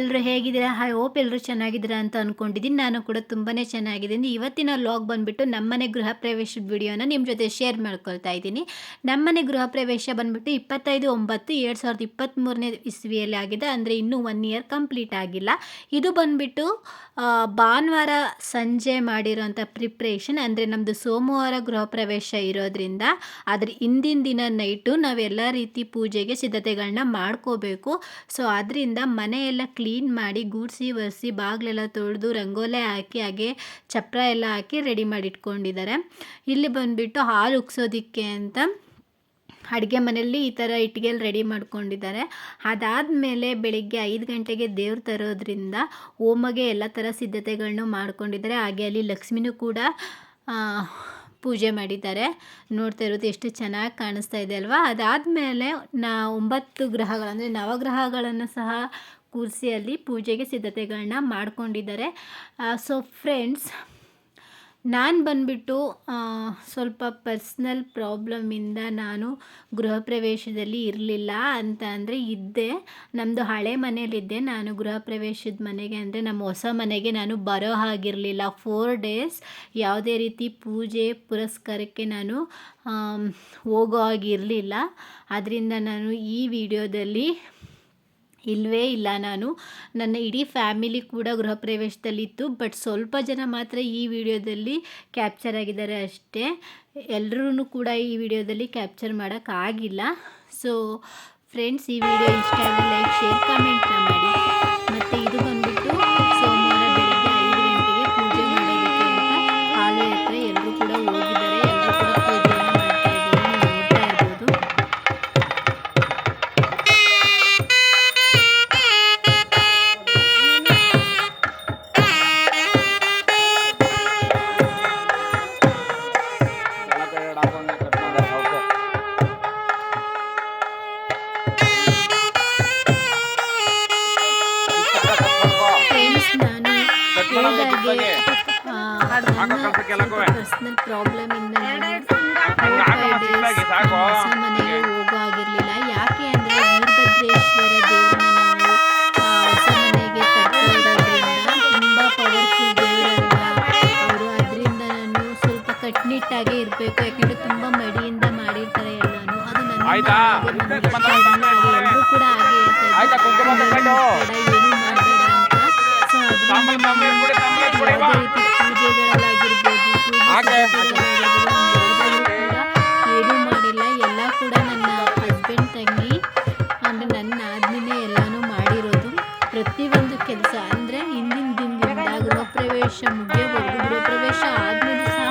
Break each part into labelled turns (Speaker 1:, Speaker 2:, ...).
Speaker 1: ಎಲ್ಲರೂ ಹೇಗಿದ್ದೀರಾ? High hope ಎಲ್ಲರೂ ಚೆನ್ನಾಗಿದ್ದೀರಾ ಅಂತ ಅಂದ್ಕೊಂಡಿದ್ದೀನಿ ನಾನು ಕೂಡ ತುಂಬಾ ಚೆನ್ನಾಗಿದ್ದೀನಿ. ಇವತ್ತಿನ ಲಾಗ್ ಬಂದುಬಿಟ್ಟು ನಮ್ಮನೆ ಗೃಹ ಪ್ರವೇಶದ ವಿಡಿಯೋನ ನಿಮ್ಮ ಜೊತೆ ಶೇರ್ ಮಾಡ್ಕೊಳ್ತಾ ಇದ್ದೀನಿ. ನಮ್ಮನೆ ಗೃಹ ಪ್ರವೇಶ ಬಂದುಬಿಟ್ಟು ಇಪ್ಪತ್ತೈದು ಒಂಬತ್ತು ಎರಡು ಸಾವಿರದ ಇಪ್ಪತ್ತ್ಮೂರನೇ ಇಸ್ವಿಯಲ್ಲಿ ಆಗಿದೆ. ಅಂದರೆ ಇನ್ನೂ ಒನ್ ಇಯರ್ ಕಂಪ್ಲೀಟ್ ಆಗಿಲ್ಲ. ಇದು ಬಂದುಬಿಟ್ಟು ಭಾನುವಾರ ಸಂಜೆ ಮಾಡಿರೋಂಥ ಪ್ರಿಪ್ರೇಷನ್ ಅಂದರೆ ನಮ್ಮದು ಸೋಮವಾರ ಗೃಹ ಪ್ರವೇಶ ಇರೋದ್ರಿಂದ ಅದ್ರ ಹಿಂದಿನ ದಿನ ನೈಟು ನಾವೆಲ್ಲ ರೀತಿ ಪೂಜೆಗೆ ಸಿದ್ಧತೆಗಳನ್ನ ಮಾಡ್ಕೋಬೇಕು. ಸೊ ಅದರಿಂದ ಮನೆಯೆಲ್ಲ ಕ್ಲೀನ್ ಮಾಡಿ ಗೂಡಿಸಿ, ಒರೆಸಿ, ಬಾಗಿಲೆಲ್ಲ ತೊಳೆದು ರಂಗೋಲೆ ಹಾಕಿ, ಹಾಗೆ ಚಪ್ರ ಎಲ್ಲ ಹಾಕಿ ರೆಡಿ ಮಾಡಿ ಇಟ್ಕೊಂಡಿದ್ದಾರೆ ಇಲ್ಲಿ ಬಂದುಬಿಟ್ಟು ಹಾಲು ಉಗ್ಸೋದಿಕ್ಕೆ ಅಂತ ಅಡುಗೆ ಮನೆಯಲ್ಲಿ ಈ ಥರ ಇಟ್ಟಿಗೆಯಲ್ಲಿ ರೆಡಿ ಮಾಡ್ಕೊಂಡಿದ್ದಾರೆ. ಅದಾದಮೇಲೆ ಬೆಳಿಗ್ಗೆ ಐದು ಗಂಟೆಗೆ ದೇವ್ರು ತರೋದ್ರಿಂದ ಓಮಗೆ ಎಲ್ಲ ಥರ ಸಿದ್ಧತೆಗಳನ್ನು ಮಾಡ್ಕೊಂಡಿದ್ದಾರೆ. ಹಾಗೆ ಅಲ್ಲಿ ಲಕ್ಷ್ಮಿನೂ ಕೂಡ ಪೂಜೆ ಮಾಡಿದ್ದಾರೆ. ನೋಡ್ತಾ ಇರೋದು ಎಷ್ಟು ಚೆನ್ನಾಗಿ ಕಾಣಿಸ್ತಾ ಇದೆ ಅಲ್ವಾ? ಅದಾದಮೇಲೆ ನಾ ಒಂಬತ್ತು ಗ್ರಹಗಳು, ಅಂದರೆ ನವಗ್ರಹಗಳನ್ನು ಸಹ ಕೂರಿಸಿ ಅಲ್ಲಿ ಪೂಜೆಗೆ ಸಿದ್ಧತೆಗಳನ್ನ ಮಾಡ್ಕೊಂಡಿದ್ದಾರೆ. ಸೊ ಫ್ರೆಂಡ್ಸ್ ನಾನು ಬಂದ್ಬಿಟ್ಟು ಸ್ವಲ್ಪ ಪರ್ಸ್ನಲ್ ಪ್ರಾಬ್ಲಮಿಂದ ನಾನು ಗೃಹ ಪ್ರವೇಶದಲ್ಲಿ ಇರಲಿಲ್ಲ ಅಂತ ಅಂದರೆ ಇದ್ದೆ. ನಮ್ಮದು ಹಳೆ ಮನೇಲಿದ್ದೆ ನಾನು ಗೃಹ ಪ್ರವೇಶದ ಮನೆಗೆ ಅಂದರೆ ನಮ್ಮ ಹೊಸ ಮನೆಗೆ ನಾನು ಬರೋ ಹಾಗಿರಲಿಲ್ಲ. ಫೋರ್ ಡೇಸ್ ಯಾವುದೇ ರೀತಿ ಪೂಜೆ, ಪುರಸ್ಕಾರಕ್ಕೆ ನಾನು ಹೋಗೋ ಹಾಗಿರಲಿಲ್ಲ. ಅದರಿಂದ ನಾನು ಈ ವಿಡಿಯೋದಲ್ಲಿ ಇಲ್ಲವೇ ಇಲ್ಲ ನಾನು. ನನ್ನ ಇಡೀ ಫ್ಯಾಮಿಲಿ ಕೂಡ ಗೃಹ ಪ್ರವೇಶದಲ್ಲಿತ್ತು. ಬಟ್ ಸ್ವಲ್ಪ ಜನ ಮಾತ್ರ ಈ ವಿಡಿಯೋದಲ್ಲಿ ಕ್ಯಾಪ್ಚರ್ ಆಗಿದ್ದಾರೆ ಅಷ್ಟೇ. ಎಲ್ಲರೂ ಕೂಡ ಈ ವಿಡಿಯೋದಲ್ಲಿ ಕ್ಯಾಪ್ಚರ್ ಮಾಡೋಕ್ಕಾಗಿಲ್ಲ ಸೊ ಫ್ರೆಂಡ್ಸ್ ಈ ವಿಡಿಯೋ ಇಷ್ಟ ಲೈಕ್ ಶೇರ್ ಕಮೆಂಟ್ನ ಮಾಡಿ. ಮತ್ತು ಇದು ಬಂದ್ಬಿಟ್ಟು ಪರ್ಸನಲ್ ಪ್ರಾಬ್ಲಮ್ ಇಂದ ಹೊಸ ಮನೆಗೆ ಹೋಗೋ ಆಗಿರ್ಲಿಲ್ಲ ಯಾಕೆ ಅಂದ್ರೆ ವೀರಭದ್ರೇಶ್ವರ ದೇವ್ರನ್ನ ನಾವು ಆ, ಹೊಸ ಮನೆಗೆ ತರ್ತಾ ಇರೋದ್ರಿಂದ ತುಂಬಾ ಪವರ್ಫುಲ್ ದೇವರಲ್ವಾ ಅವರು ಅದರಿಂದ ನಾನು ಸ್ವಲ್ಪ ಕಟ್ನಿಟ್ಟಾಗೆ ಇರಬೇಕು. ಯಾಕಂದ್ರೆ ತುಂಬಾ ಮಡಿಯಿಂದ ಮಾಡಿರ್ತಾರೆ ಎಲ್ಲಾನು. ಅದು ನನ್ನ ಎಲ್ಲರೂ ಕೂಡ ಹಾಗೆ
Speaker 2: ಹೇಳ್ತಾರೆ?
Speaker 1: ಏನು ಮಾಡಬೇಡ ಅಂತ. ಸೊ
Speaker 2: ಬಾ.
Speaker 1: ಯಾವುದೇ ರೀತಿ ಏನೂ ಮಾಡಿಲ್ಲ. ಎಲ್ಲ ಕೂಡ ನನ್ನ ಹಸ್ಬೆಂಡ್ ತಂಗಿ ಅಂದರೆ ನನ್ನ ಆದ್ಮೇಲೆ ಎಲ್ಲನೂ ಮಾಡಿರೋದು. ಪ್ರತಿಯೊಂದು ಕೆಲಸ ಅಂದರೆ ಹಿಂದಿನ ದಿನದಿಂದ ಗೃಹಪ್ರವೇಶ ಮುಗಿಯೋವರೆಗೂ ಗೃಹ ಪ್ರವೇಶ ಆದಮೇಲೆ ಸಹ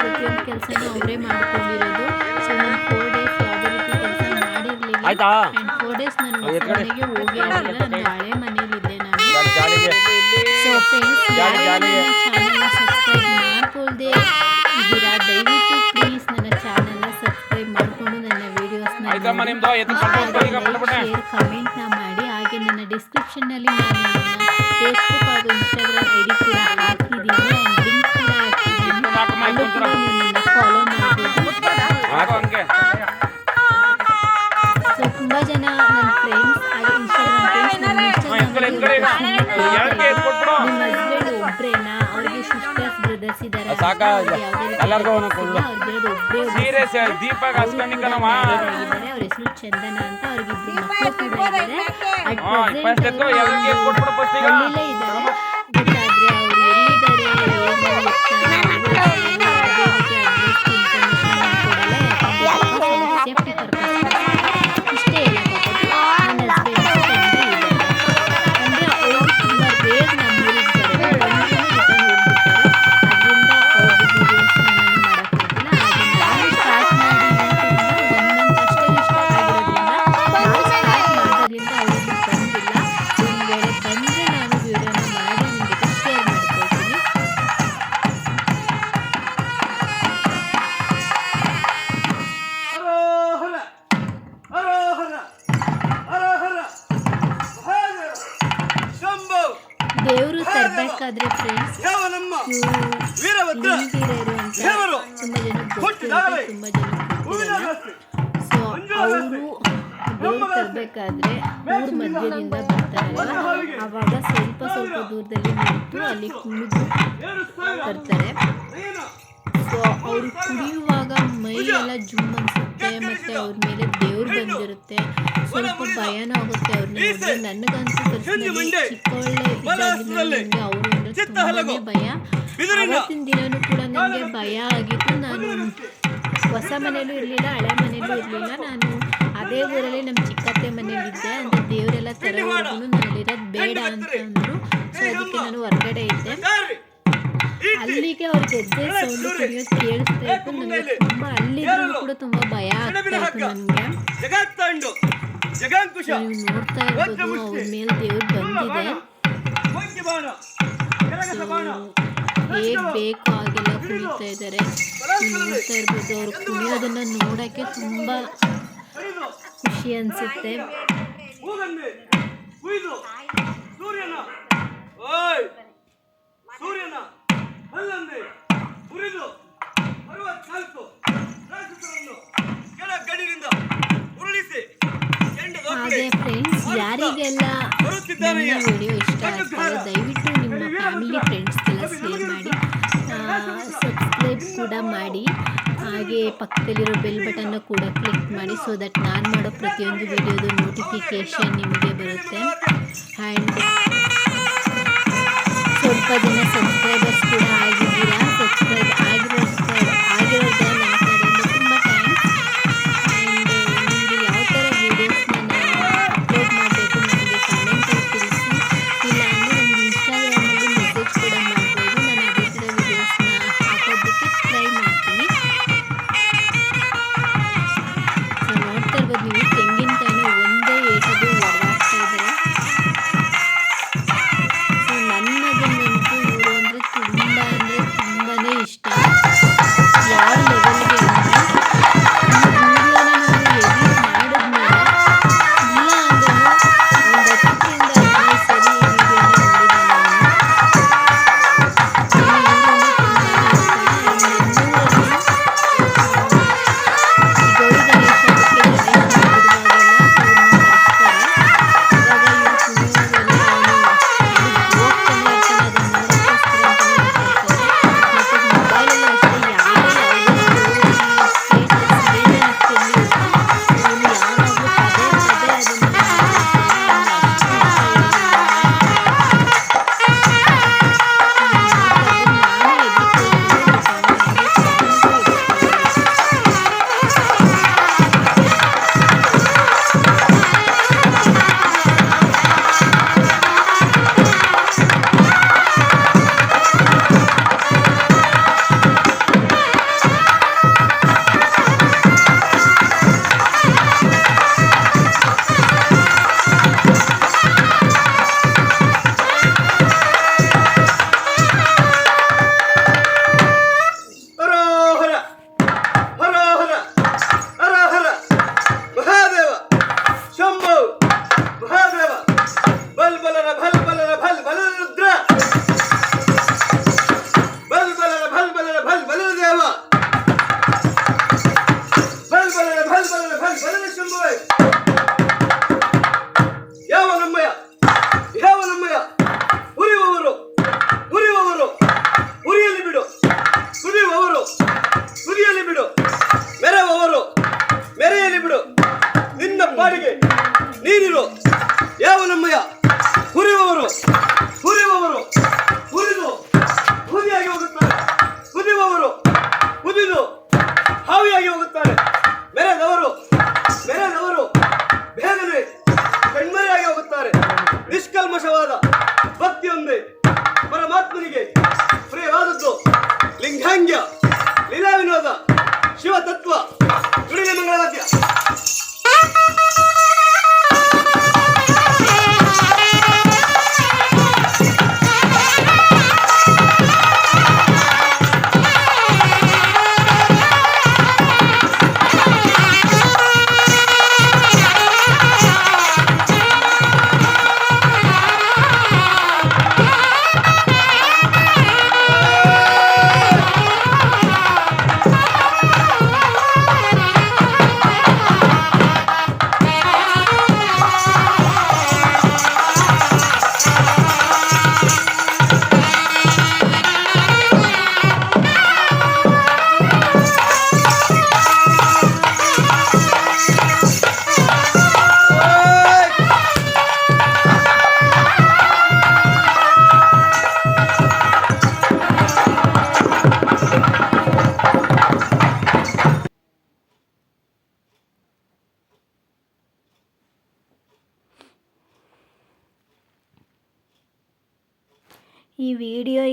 Speaker 1: ಪ್ರತಿಯೊಂದು ಕೆಲಸನೂ ಅವರೇ ಮಾಡ್ಕೊಂಡಿರೋದು. ಸೊ ನಾನು ಫೋರ್ ಡೇಸ್ ಯಾವುದೇ ರೀತಿ ಕೆಲಸ ಮಾಡಿರಲಿಲ್ಲ. ಆ್ಯಂಡ್ ಫೋರ್ ಡೇಸ್ ನಾನು. ಮನೆಗೆ ಹೋಗಿ ನನ್ನ ಹಳೆ ಮನೇಲಿದ್ದೆ ನಾನು. ಸೊ ಫ್ರೆಂಡ್ಸ್
Speaker 2: ಜಾಲಿ,
Speaker 1: ಯಾರು
Speaker 2: ಜಾಲಿ.
Speaker 1: ನನ್ನ ಚಾನಲ್ನ ಸಬ್ಸ್ಕ್ರೈಬ್ ಮಾಡ್ಕೊಳ್ದೆ. ಇದ್ದೀರಾ ದಯವಿಟ್ಟು ಪ್ಲೀಸ್ ನನ್ನ ಚಾನಲ್ನ ಸಬ್ಸ್ಕ್ರೈಬ್ ಮಾಡಿಕೊಂಡು ನನ್ನ ವೀಡಿಯೋಸ್ನ ಶೇರ್ ಕಮೆಂಟ್ನ ಮಾಡಿ. ಹಾಗೆ ನನ್ನ ಡಿಸ್ಕ್ರಿಪ್ಷನ್ನಲ್ಲಿ ನಾನು ನನ್ನ ಫೇಸ್ಬುಕ್ ಹಾಗೂ ಇನ್ಸ್ಟಾಗ್ರಾಮ್ ಐ ಡಿ ಕೂಡ ಹಾಕಿದ್ದೀನಿ. ಆ್ಯಂಡ್ ಲಿಂಕ್ ಕೂಡ ಹಾಕಿದ್ದೀನಿ. ಅಲ್ಲೂ ಕೂಡ ನೀವು ನನ್ನ ಫಾಲೋ ಮಾಡ್ಬೋದು.
Speaker 2: ಸಾಕ? ಎಲ್ಲರಿಗೂ ಒಂದೊಂದು ಕೊಡು.
Speaker 1: ಅವ್ರಿಗಿರೋದು
Speaker 2: ಸೀರೆ ಸ- ದೀಪಕ್ ಹಸ್ಕೊಂಡಿಕನವ
Speaker 1: ಅವ್ರ ಹೆಸರು ಚಂದನ ಅಂತ ಅವ್ರಿಗೆ ಇಬ್ರು ಮಕ್ಕಳು ಕೂಡ ಇದ್ದಾರೆ ಅಂತಾರಲ್ಲ ಆವಾಗ ಸ್ವಲ್ಪ ಸ್ವಲ್ಪ ದೂರದಲ್ಲಿ ನಿಂತು ಅಲ್ಲಿ ಕುಣಿದು ಬರ್ತಾರೆ ಸೊ ಅವರು ಕುಡಿಯುವಾಗ ಮೈ ಎಲ್ಲ ಜುಮ್ ಅನ್ಸುತ್ತೆ ಮತ್ತೆ ಅವ್ರ ಮೇಲೆ ದೇವ್ರು ಬಂದಿರುತ್ತೆ. ಸ್ವಲ್ಪ ಭಯನೂ ಆಗುತ್ತೆ ಅವ್ರನ್ನ ನೋಡಿದ್ರೆ. ನನಗಂತೂ ಪರ್ಸನಲಿ ಚಿಕ್ಕವಳೆ ಇದ್ದಾಗಿಂದ ನನಗೆ ಅವರು ಅಂದ್ರೆ ಭಯ. ಅವತ್ತಿನ ದಿನನೂ ಕೂಡ ನನಗೆ ಭಯ ಆಗಿತ್ತು ನಾನು ಹೊಸ ಮನೇಲೂ ಇರಲಿಲ್ಲ, ಹಳೆ ಮನೇಲೂ ಇರಲಿಲ್ಲ. ನಾನು ಅದೇ ಊರಲ್ಲಿ ನಮ್ಮ ಚಿಕ್ಕತ್ತೆ ಮನೇಲಿದ್ದೆ ಅಂದರೆ ದೇವರೆಲ್ಲ ತರೋವರೆಗೂ ನಾನು ಅಲ್ಲಿರೋದು ಬೇಡ ಅಂತ ಅಂದರು. ಸೊ ಅದಕ್ಕೆ ನಾನು ಹೊರಗಡೆ ಇದ್ದೆ. ಅಲ್ಲಿಗೆ ಅವ್ರ ಗೆದ್ದೆ ಸೌಂಡ್ ಕೇಳಿಸ್ತಾ ಇತ್ತು. ನನಗೆ ತುಂಬ ಅಲ್ಲಿದ್ರು ಕೂಡ ತುಂಬ ಭಯ ಆಗ್ತಾ ಇತ್ತು ನನಗೆ. ನೀವು ನೋಡ್ತಾ ಇರ್ಬೋದು ಅವ್ರ ಮೇಲೆ ದೇವ್ರು ಬಂದಿದೆ. ಹೇಗ್ ಬೇಕು ಹಾಗೆಲ್ಲ ಕುಣಿತಾ ಇದ್ದಾರೆ. ನೋಡ್ತಾ ಇರ್ಬೋದು ಅವ್ರು ಕುಣಿಯೋದನ್ನ ನೋಡಕ್ಕೆ ತುಂಬಾ ಖುಷಿ ಅನ್ಸುತ್ತೆ ಹಾಗೆ ಫ್ರೆಂಡ್ಸ್ ಯಾರಿಗೆಲ್ಲ ನನ್ನ ವಿಡಿಯೋ ಇಷ್ಟ ಆಗ್ತದೆ ದಯವಿಟ್ಟು ನಿಮ್ಮ ಫ್ಯಾಮಿಲಿ ಫ್ರೆಂಡ್ಸ್ಗೆಲ್ಲ ಶೇರ್ ಮಾಡಿ. ಸಬ್ಸ್ಕ್ರೈಬ್ ಕೂಡ ಮಾಡಿ. ಹಾಗೆ ಪಕ್ಕದಲ್ಲಿರೋ ಬೆಲ್ ಬಟನ್ನ ಕೂಡ ಕ್ಲಿಕ್ ಮಾಡಿ ಸೊ ದಟ್ ನಾನು ಮಾಡೋ ಪ್ರತಿಯೊಂದು ವಿಡಿಯೋದು ನೋಟಿಫಿಕೇಷನ್ ನಿಮಗೆ ಬರುತ್ತೆ. ಆ್ಯಂಡ್ ಸ್ವಲ್ಪ ಜನ ಸಬ್ಸ್ಕ್ರೈಬರ್ಸ್ ಕೂಡ ಆಗಿದ್ದೀರಾ? ಸಬ್ಸ್ಕ್ರೈಬ್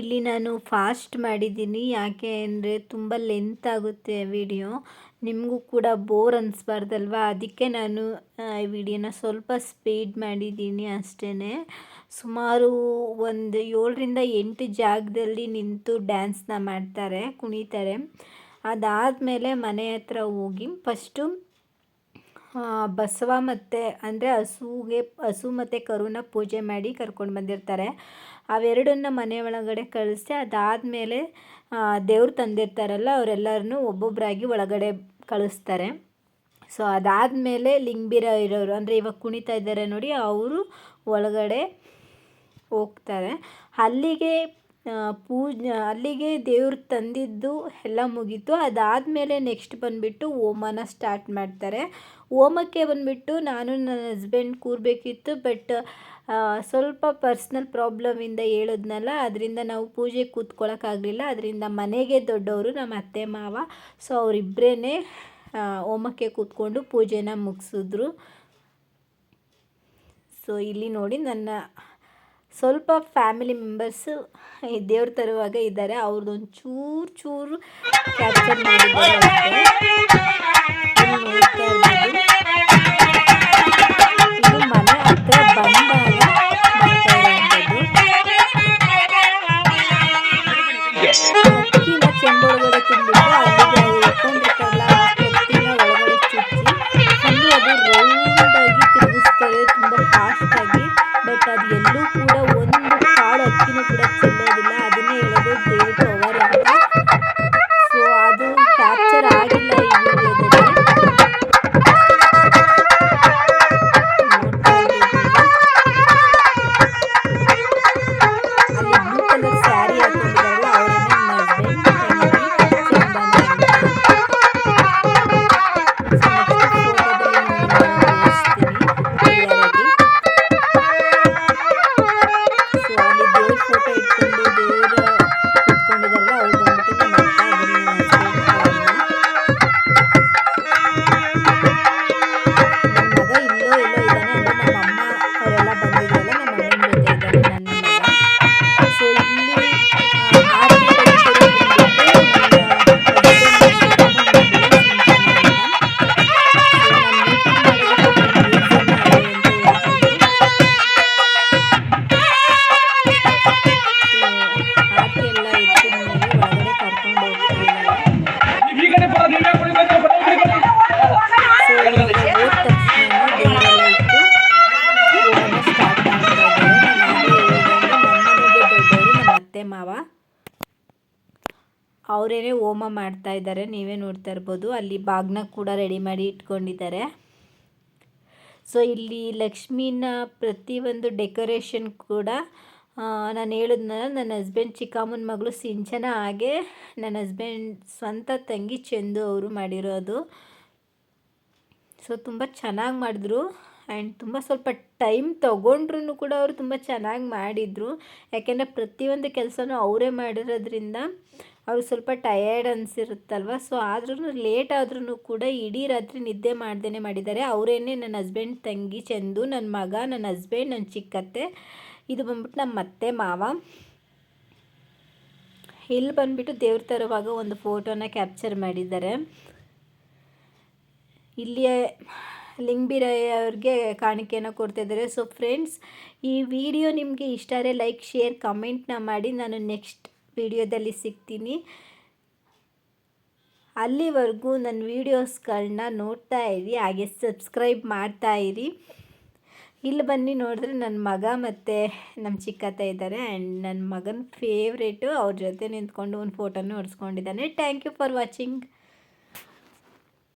Speaker 1: ಇಲ್ಲಿ ನಾನು ಫಾಸ್ಟ್ ಮಾಡಿದ್ದೀನಿ. ಯಾಕೆ ಅಂದರೆ ತುಂಬ ಲೆಂತ್ ಆಗುತ್ತೆ ವಿಡಿಯೋ ನಿಮಗೂ ಕೂಡ ಬೋರ್ ಅನಿಸ್ಬಾರ್ದಲ್ವ? ಅದಕ್ಕೆ ನಾನು ಈ ವಿಡಿಯೋನ ಸ್ವಲ್ಪ ಸ್ಪೀಡ್ ಮಾಡಿದ್ದೀನಿ ಅಷ್ಟೇ ಸುಮಾರು ಒಂದು ಏಳರಿಂದ ಎಂಟು ಜಾಗದಲ್ಲಿ ನಿಂತು ಡ್ಯಾನ್ಸ್ನ ಮಾಡ್ತಾರೆ, ಕುಣಿತಾರೆ. ಅದಾದಮೇಲೆ ಮನೆ ಹತ್ರ ಹೋಗಿ ಫಸ್ಟು ಬಸವ ಮತ್ತು, ಅಂದರೆ ಹಸುವಿಗೆ ಹಸು ಮತ್ತು ಕರುನ ಪೂಜೆ ಮಾಡಿ ಕರ್ಕೊಂಡು ಬಂದಿರ್ತಾರೆ. ಅವೆರಡನ್ನ ಮನೆ ಒಳಗಡೆ ಕಳಿಸಿ ಅದಾದಮೇಲೆ ದೇವ್ರು ತಂದಿರ್ತಾರಲ್ಲ, ಅವರೆಲ್ಲರನ್ನೂ ಒಬ್ಬೊಬ್ಬರಾಗಿ ಒಳಗಡೆ ಕಳಿಸ್ತಾರೆ. ಸೊ ಅದಾದಮೇಲೆ ಲಿಂಗಿರ ಇರೋರು, ಅಂದರೆ ಇವಾಗ ಕುಣಿತಾ ಇದ್ದಾರೆ ನೋಡಿ, ಅವರು ಒಳಗಡೆ ಹೋಗ್ತಾರೆ. ಅಲ್ಲಿಗೆ ಪೂಜೆ, ಅಲ್ಲಿಗೆ ದೇವ್ರು ತಂದಿದ್ದು ಎಲ್ಲ ಮುಗೀತು. ಅದಾದಮೇಲೆ ನೆಕ್ಸ್ಟ್ ಬಂದುಬಿಟ್ಟು ಹೋಮನ ಸ್ಟಾರ್ಟ್ ಮಾಡ್ತಾರೆ. ಹೋಮಕ್ಕೆ ಬಂದುಬಿಟ್ಟು ನಾನು ನನ್ನ ಹಸ್ಬೆಂಡ್ ಕೂರಬೇಕಿತ್ತು ಬಟ್ ಸ್ವಲ್ಪ ಪರ್ಸ್ನಲ್ ಪ್ರಾಬ್ಲಮಿಂದ ಹೇಳಿದ್ನಲ್ಲ, ಅದರಿಂದ ನಾವು ಪೂಜೆ ಕೂತ್ಕೊಳ್ಳೋಕ್ಕಾಗಲಿಲ್ಲ ಅದರಿಂದ ಮನೆಗೆ ದೊಡ್ಡವರು ನಮ್ಮ ಅತ್ತೆ, ಮಾವ ಸೊ ಅವರಿಬ್ಬರೇ ಹೋಮಕ್ಕೆ ಕೂತ್ಕೊಂಡು ಪೂಜೆನ ಮುಗಿಸಿದ್ರು. ಸೊ ಇಲ್ಲಿ ನೋಡಿ ನನ್ನ ಸ್ವಲ್ಪ ಫ್ಯಾಮಿಲಿ ಮೆಂಬರ್ಸು ದೇವ್ರ ತರುವಾಗ ಇದ್ದಾರೆ ಅವ್ರದ್ದೊಂದು ಚೂರು ಚೂರು ಕ್ಯಾಪ್ಚರ್ ಮಾಡಿದ್ದಾರೆ ಮನೆ ಹತ್ರ ಬಂದಾಗ ಅವರೇನೆ ಹೋಮ ಮಾಡ್ತಾ ಇದ್ದಾರೆ, ನೀವೇ ನೋಡ್ತಾ ಇರ್ಬೋದು. ಅಲ್ಲಿ ಬಾಗ್ನ ಕೂಡ ರೆಡಿ ಮಾಡಿ ಇಟ್ಕೊಂಡಿದ್ದಾರೆ. ಸೊ ಇಲ್ಲಿ ಲಕ್ಷ್ಮೀನ ಪ್ರತಿಯೊಂದು ಡೆಕೋರೇಷನ್ ಕೂಡ ನಾನು ಹೇಳಿದ್ನಲ್ಲ ನನ್ನ ಹಸ್ಬೆಂಡ್ ಚಿಕ್ಕಮ್ಮನ ಮಗಳು ಸಿಂಚನ ಹಾಗೆ ನನ್ನ ಹಸ್ಬೆಂಡ್ ಸ್ವಂತ ತಂಗಿ ಚಂದು ಅವರು ಮಾಡಿರೋದು. ಸೊ ತುಂಬ ಚೆನ್ನಾಗಿ ಮಾಡಿದ್ರು. ಆ್ಯಂಡ್ ತುಂಬ ಸ್ವಲ್ಪ ಟೈಮ್ ತೊಗೊಂಡ್ರು ಕೂಡ ಅವರು ತುಂಬ ಚೆನ್ನಾಗಿ ಮಾಡಿದರು. ಯಾಕೆಂದರೆ ಪ್ರತಿಯೊಂದು ಕೆಲಸನೂ ಅವರೇ ಮಾಡಿರೋದ್ರಿಂದ ಅವ್ರು ಸ್ವಲ್ಪ ಟಯರ್ಡ್ ಅನಿಸಿರುತ್ತಲ್ವ? ಸೊ ಆದ್ರೂ ಲೇಟ್ ಆದ್ರೂ ಕೂಡ ಇಡೀ ರಾತ್ರಿ ನಿದ್ದೆ ಮಾಡ್ದೇ ಮಾಡಿದ್ದಾರೆ. ಅವರೇನೆ ನನ್ನ ಹಸ್ಬೆಂಡ್ ತಂಗಿ, ಚಂದು ನನ್ನ ಮಗ ನನ್ನ ಹಸ್ಬೆಂಡ್ ನನ್ನ ಚಿಕ್ಕತ್ತೆ. ಇದು ಬಂದ್ಬಿಟ್ಟು ನಮ್ಮ ಅತ್ತೆ, ಮಾವ. ಇಲ್ಲಿ ಬಂದ್ಬಿಟ್ಟು ದೇವ್ರ ತರುವಾಗ ಒಂದು ಫೋಟೋನ ಕ್ಯಾಪ್ಚರ್ ಮಾಡಿದ್ದಾರೆ. ಇಲ್ಲಿಯ ಲಿಂಗ್ಬಿರಾಯ ಅವ್ರಿಗೆ ಕಾಣಿಕೆಯನ್ನು ಕೊಡ್ತಾಯಿದ್ದಾರೆ ಸೊ ಫ್ರೆಂಡ್ಸ್ ಈ ವಿಡಿಯೋ ನಿಮಗೆ ಇಷ್ಟ ಲೈಕ್ ಶೇರ್ ಕಮೆಂಟ್ನ ಮಾಡಿ. ನಾನು ನೆಕ್ಸ್ಟ್ ವಿಡಿಯೋದಲ್ಲಿ ಸಿಗ್ತೀನಿ. ಅಲ್ಲಿವರೆಗೂ ನನ್ನ ವೀಡಿಯೋಸ್ಗಳನ್ನ ನೋಡ್ತಾ ಇರಿ, ಹಾಗೆ ಸಬ್ಸ್ಕ್ರೈಬ್ ಮಾಡ್ತಾ ಇರಿ. ಇಲ್ಲಿ ಬನ್ನಿ ನೋಡಿದ್ರೆ ನನ್ನ ಮಗ ಮತ್ತು ನಮ್ಮ ಚಿಕ್ಕತ್ತ ಇದ್ದಾರೆ ಆ್ಯಂಡ್ ನನ್ನ ಮಗನ ಫೇವ್ರೇಟು ಅವ್ರ ಜೊತೆ ನಿಂತ್ಕೊಂಡು ಒಂದು ಫೋಟೋನ ಹೊಡ್ಸ್ಕೊಂಡಿದ್ದಾನೆ. Thank you for watching